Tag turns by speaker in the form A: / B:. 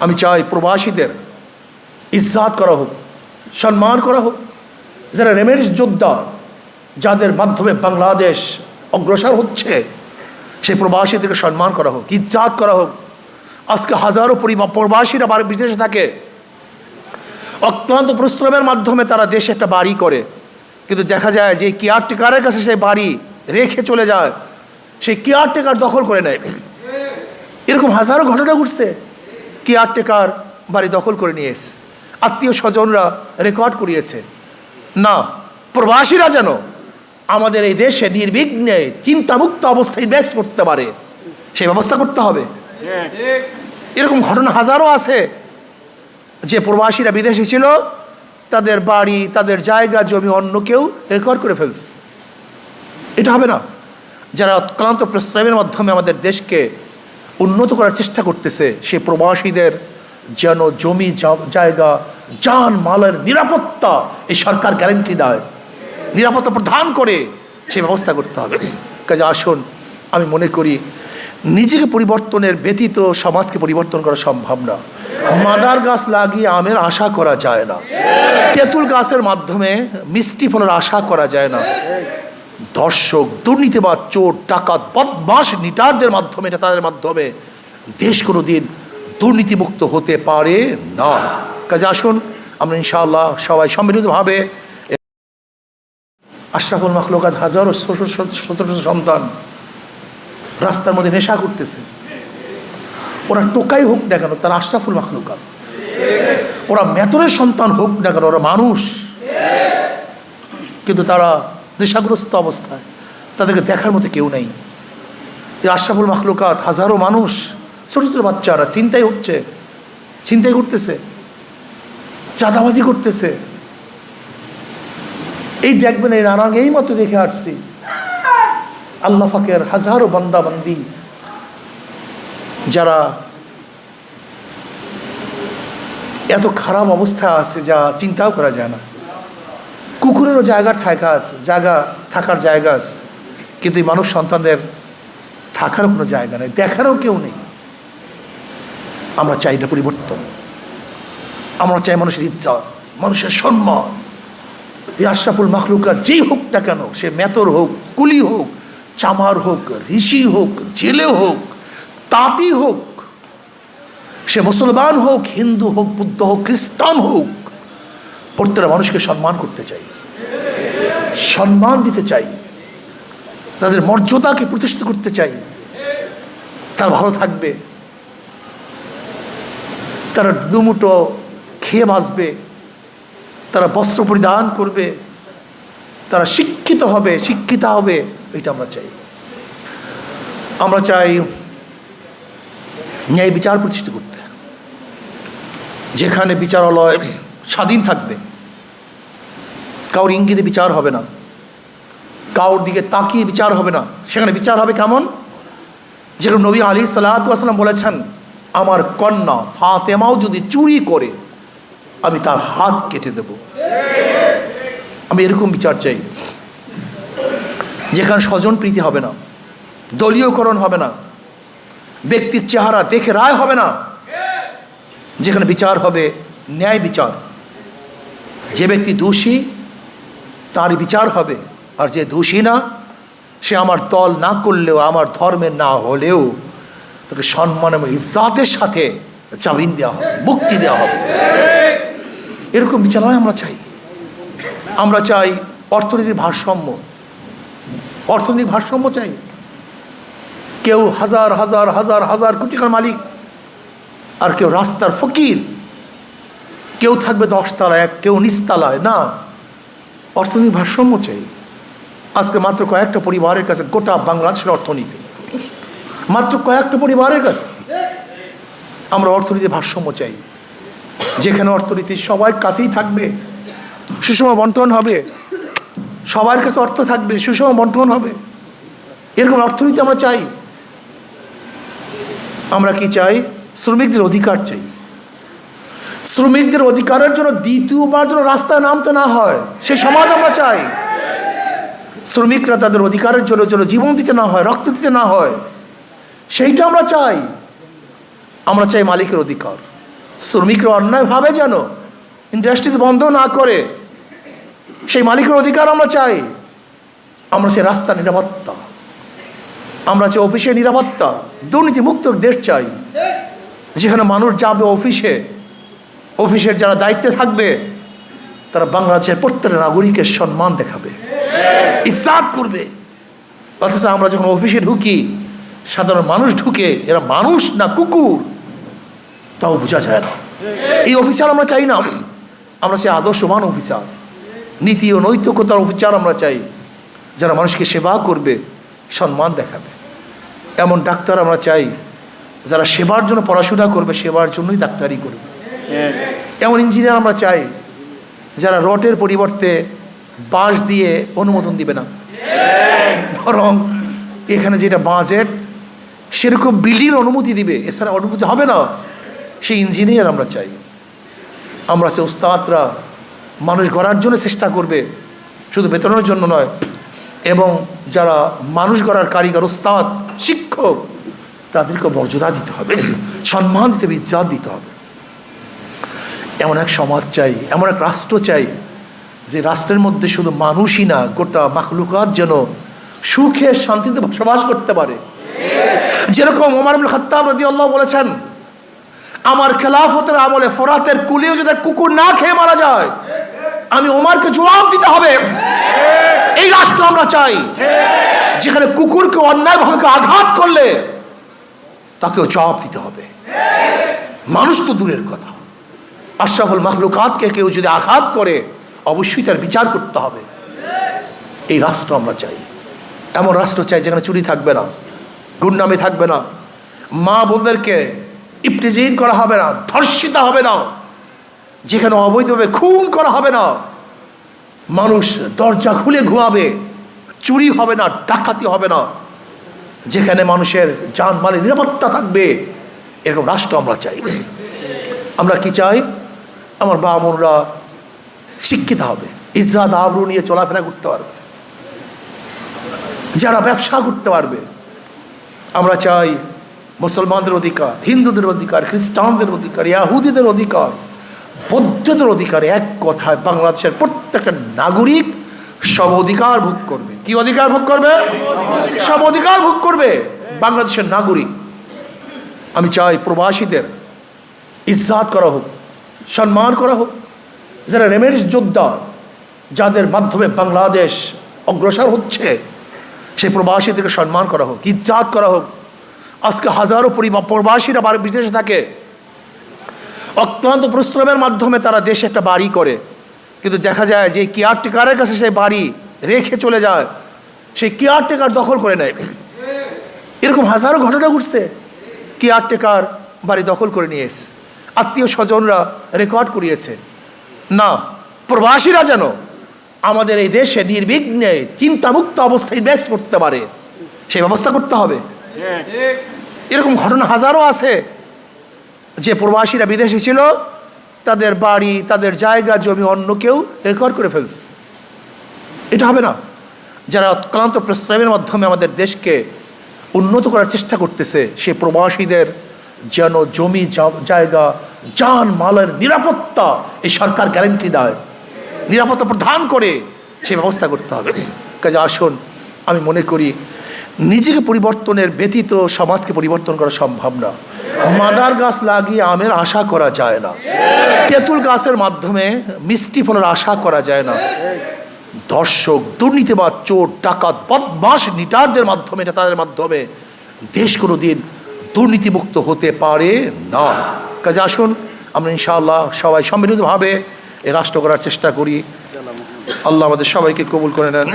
A: আমি চাই প্রবাসীদের ইজ্জাত করা হোক, সম্মান করা হোক। যারা রেমেন্স যোদ্ধা, যাদের মাধ্যমে বাংলাদেশ অগ্রসর হচ্ছে, সেই প্রবাসীদেরকে সম্মান করা হোক, ইজ্জাত করা হোক। আজকে হাজারো প্রবাসীরা বাড়ি বিদেশে থাকে। অক্লান্ত পরিশ্রমের মাধ্যমে তারা দেশে একটা বাড়ি করে। কিন্তু দেখা যায় যে কেয়ারটেকারের কাছে সেই বাড়ি রেখে চলে যায়। সেই কেয়ারটেকার দখল করে নেয়। এরকম হাজারো ঘটনা ঘটছে। কেয়ারটেকার বাড়ি দখল করে নিয়ে এসে আত্মীয় স্বজনরা রেকর্ড করিয়েছে। না, প্রবাসীরা যেন আমাদের এই দেশে নির্বিঘ্নে চিন্তামুক্ত অবস্থায় ইনভেস্ট করতে পারে, সেই ব্যবস্থা করতে হবে। এরকম ঘটনা হাজারো আছে। যে প্রবাসীরা বিদেশে ছিল, তাদের বাড়ি, তাদের জায়গা, জমি অন্য কেউ রেকর্ড করে ফেলছে। এটা হবে না। যারা অক্লান্ত প্রস্তাবের মাধ্যমে আমাদের দেশকে উন্নত করার চেষ্টা করতেছে, সে প্রবাসীদের যেন জমি জায়গা, যান, মালের নিরাপত্তা এই সরকার গ্যারেন্টি দেয়। নিরাপত্তা প্রদান করে সে ব্যবস্থা করতে হবে। কাজে আসুন, আমি মনে করি নিজেকে পরিবর্তনের ব্যতীত সমাজকে পরিবর্তন করা সম্ভব না। মাদার গাছ লাগিয়ে আমের আশা করা যায় না। তেঁতুল গাছের মাধ্যমে মিষ্টি ফলের আশা করা যায় না। দর্শক দুর্নীতিবাদ চোর, ডাকাত বদমাস নিটারদের মাধ্যমে এটা তাদের মাধ্যমে দেশ কোনো দিন দুর্নীতিমুক্ত হতে পারে না। কাজে আসুন, আমরা ইনশাআল্লাহ সবাই সম্মিলিতভাবে আশরাফুল মখলুকাত হাজারো ছোট সন্তান রাস্তার মধ্যে নেশা করতেছে। ওরা টোকাই হোক না কেন, তারা আশরাফুল মখলুকাত। ওরা মেতরের সন্তান হোক না কেন, ওরা মানুষ। কিন্তু তারা নেশাগ্রস্ত অবস্থায়। তাদেরকে দেখার মতো কেউ নেই। আশরাফুল মখলুকাত হাজারো মানুষ ছোট ছোট বাচ্চারা, চিন্তাই হচ্ছে। চিন্তাই করতেছে। চাঁদাবাজি করতেছে। এই দেখবেন, এই নানাং এই মতো দেখে আসছি। আল্লাহ ফাকের হাজারো বান্দা বান্দি যারা এত খারাপ অবস্থা আছে, যা চিন্তাও করা যায় না। কুকুরেরও জায়গা থাকা আছে, জায়গা থাকার জায়গা আছে। কিন্তু এই মানুষ সন্তানদের থাকারও কোনো জায়গা নেই, দেখারও কেউ নেই। আমরা চাই না পরিবর্তন। আমরা চাই মানুষের ইচ্ছা মানুষের সম্মান। এই আশরাফুল মাখলুকার যেই হোক না কেন, সে মেতর হোক, কুলি হোক, চামার হোক, ঋষি হোক, জেলে হোক, তাঁতি হোক, সে মুসলমান হোক, হিন্দু হোক, বুদ্ধ হোক, খ্রিস্টান হোক প্রত্যেকটা মানুষকে সম্মান করতে চাই। সম্মান দিতে চাই। তাদের মর্যাদাকে প্রতিষ্ঠিত করতে চাই। তারা ভালো থাকবে। তারা দুমুটো খেয়ে বাঁচবে। তারা বস্ত্র পরিধান করবে। তারা শিক্ষিত হবে, শিক্ষিতা হবে, এটা আমরা চাই। আমরা চাই ন্যায় বিচার প্রতিষ্ঠিত করতে। যেখানে বিচারালয় স্বাধীন থাকবে। কাউর ইঙ্গিতে বিচার হবে না। কাউর দিকে তাকিয়ে বিচার হবে না। সেখানে বিচার হবে কেমন? যেরকম নবী আলী সাল্লাম বলেছেন, আমার কন্যা ফাতেমাও যদি চুরি করে, আমি তার হাত কেটে দেব। আমি এরকম বিচার চাই। যেখানে স্বজন প্রীতি হবে না, দলীয়করণ হবে না, ব্যক্তির চেহারা দেখে রায় হবে না, যেখানে বিচার হবে, ন্যায় বিচার। যে ব্যক্তি দোষী তার বিচার হবে। আর যে দোষী না, সে আমার দল না করলেও, আমার ধর্মের না হলেও, তাকে সম্মান এবং ইজ্জাতের সাথে জামিন দেওয়া হবে, মুক্তি দেওয়া হবে। এরকম বিচারালয় আমরা চাই। আমরা চাই অর্থনৈতিক ভারসাম্য। অর্থনৈতিক ভারসাম্য চাই। কেউ হাজার হাজার হাজার হাজার কোটি টাকার মালিক, আর কেউ রাস্তার ফকির কেউ থাকবে দশতলায় কেউ নিচতলায় না। অর্থনৈতিক ভারসাম্য চাই। আজকে মাত্র কয়েকটা পরিবারের কাছে গোটা বাংলাদেশের অর্থনীতি। মাত্র কয়েকটা পরিবারের কাছে আমরা অর্থনীতির ভারসাম্য চাই। যেখানে অর্থনীতি সবার কাছেই থাকবে, সুষম বন্টন হবে। সবার কাছে অর্থ থাকবে, সুষম বন্টন হবে। এরকম অর্থনীতি আমরা চাই। আমরা কি চাই? শ্রমিকদের অধিকার চাই। শ্রমিকদের অধিকারের জন্য দ্বিতীয়বার যেন রাস্তায় নামতে না হয়। সে সমাজ আমরা চাই। শ্রমিকরা তাদের অধিকারের জন্য যেন জীবন দিতে না হয়, রক্ত দিতে না হয়, সেইটা আমরা চাই। আমরা চাই মালিকের অধিকার। শ্রমিকরা অন্যায়ভাবে যেন ইন্ডাস্ট্রিজ বন্ধ না করে, সেই মালিকের অধিকার আমরা চাই। আমরা সেই রাস্তা নিরাপত্তা। আমরা চাই অফিসে নিরাপত্তা। দুর্নীতি মুক্ত দেশ চাই। যেখানে মানুষ যাবে অফিসে অফিসের যারা দায়িত্বে থাকবে, তারা বাংলাদেশের প্রত্যেক নাগরিকের সম্মান দেখাবে। ইসাদ করবে। অথচ আমরা যখন অফিসে ঢুকি, সাধারণ মানুষ ঢুকে, এরা মানুষ না কুকুর, তাও বোঝা যায় না। এই অফিসার আমরা চাই না। আমরা চাই আদর্শমান অফিসার। নীতি ও নৈতিকতার অফিসার আমরা চাই, যারা মানুষকে সেবা করবে, সম্মান দেখাবে। এমন ডাক্তার আমরা চাই, যারা সেবার জন্য পড়াশোনা করবে, সেবার জন্যই ডাক্তারি করবে। এমন ইঞ্জিনিয়ার আমরা চাই যারা রটের পরিবর্তে বাঁশ দিয়ে অনুমোদন দিবে না। বরং এখানে যেটা বাজেট, সেরকম বিল্ডিং অনুমতি দিবে। এছাড়া অনুমতি হবে না। সেই ইঞ্জিনিয়ার আমরা চাই। আমরা সে ওস্তাদরা মানুষ গড়ার জন্য চেষ্টা করবে, শুধু বেতনের জন্য নয়, এবং যারা মানুষ গড়ার কারিগর ওস্তাদ শিক্ষক তাদেরকে মর্যাদা দিতে হবে, সম্মান দিতে হবে, ইজ্জাত দিতে হবে। এমন এক সমাজ চাই, এমন এক রাষ্ট্র চাই, যে রাষ্ট্রের মধ্যে শুধু মানুষই না, গোটা মাখলুকাত যেন সুখে শান্তিতে বসবাস করতে পারে। যেরকম ওমর আবুল খত্তাব রদি আল্লাহ বলেছেন, আমার খেলাফতের আমলে ফোরাতের কুলিও যদি কুকুর না খেয়ে মারা যায়, আমি ওমারকে জবাব দিতে হবে। এই রাষ্ট্র আমরা চাই, যেখানে কুকুরকে অন্যায়ভাবে আঘাত করলে তাকেও জবাব দিতে হবে। মানুষ তো দূরের কথা। আশরাফুল মাখলুকাতকে কেউ যদি আঘাত করে, অবশ্যই তার বিচার করতে হবে। এই রাষ্ট্র আমরা চাই। এমন রাষ্ট্র চাই যেখানে চুরি থাকবে না, গুন্ডামি থাকবে না। মা বোনদেরকে ইপটিজিন করা হবে না, ধর্ষিত হবে না। যেখানে অবৈধভাবে খুন করা হবে না। মানুষ দরজা খুলে ঘুমাবে, চুরি হবে না, ডাকাতি হবে না। যেখানে মানুষের যানমালের নিরাপত্তা থাকবে, এরকম রাষ্ট্র আমরা চাই। আমরা কি চাই? আমার বাবা বোনরা শিক্ষিত হবে, ইজ্জাত আবরু নিয়ে চলাফেরা করতে পারবে। যারা ব্যবসা করতে পারবে, আমরা চাই মুসলমানদের অধিকার, হিন্দুদের অধিকার, খ্রিস্টানদের অধিকার, ইয়াহুদিদের অধিকার, বৌদ্ধদের অধিকার, এক কথায় বাংলাদেশের প্রত্যেকটা নাগরিক সব অধিকার ভোগ করবে। কি অধিকার ভোগ করবে? সব অধিকার ভোগ করবে বাংলাদেশের নাগরিক। আমি চাই প্রবাসীদের ইজ্জাত করা হোক। সম্মান করা হোক। যারা রেমেন্স যোদ্ধা, যাদের মাধ্যমে বাংলাদেশ অগ্রসর হচ্ছে সেই প্রবাসীদেরকে সম্মান করা হোক, ইজ্জাত করা হোক। আজকে হাজারো প্রবাসীরা বাড়ি বিদেশে থাকে। অক্লান্ত পরিশ্রমের মাধ্যমে তারা দেশে একটা বাড়ি করে। কিন্তু দেখা যায় যে কেয়ারটেকারের কাছে সেই বাড়ি রেখে চলে যায়। সেই কেয়ারটেকার দখল করে নেয়। এরকম হাজারো ঘটনা ঘটছে। কেয়ারটেকার বাড়ি দখল করে নিয়ে এসে আত্মীয় স্বজনরা রেকর্ড করিয়েছে। না, প্রবাসীরা যেন আমাদের এই দেশে নির্বিঘ্নে চিন্তামুক্ত অবস্থায় ইনভেস্ট করতে পারে, সেই ব্যবস্থা করতে হবে। এরকম ঘটনা হাজারো আছে। যে প্রবাসীরা বিদেশে ছিল, তাদের বাড়ি, তাদের জায়গা, জমি অন্য কেউ রেকর্ড করে ফেলছে। এটা হবে না। যারা অক্লান্ত প্রস্তাবের মাধ্যমে আমাদের দেশকে উন্নত করার চেষ্টা করতেছে সে প্রবাসীদের যেন জমি জায়গা, যান, মালের নিরাপত্তা এই সরকার গ্যারেন্টি দেয়। নিরাপত্তা প্রদান করে সে ব্যবস্থা করতে হবে। কাজে আসুন, আমি মনে করি নিজেকে পরিবর্তনের ব্যতীত সমাজকে পরিবর্তন করা সম্ভব না। মাদার গাছ লাগিয়ে আমের আশা করা যায় না। তেঁতুল গাছের মাধ্যমে মিষ্টি ফলের আশা করা যায় না। দর্শক দুর্নীতিবাদ চোর, ডাকাত বদমাস নিটারদের মাধ্যমে তাদের মাধ্যমে দেশ কোনো দিন দুর্নীতিমুক্ত হতে পারে না। কাজে আসুন, আমরা ইনশাআল্লাহ সবাই সম্মিলিতভাবে এ রাষ্ট্র করার চেষ্টা করি। আল্লাহ আমাদের সবাইকে কবুল করে নেন।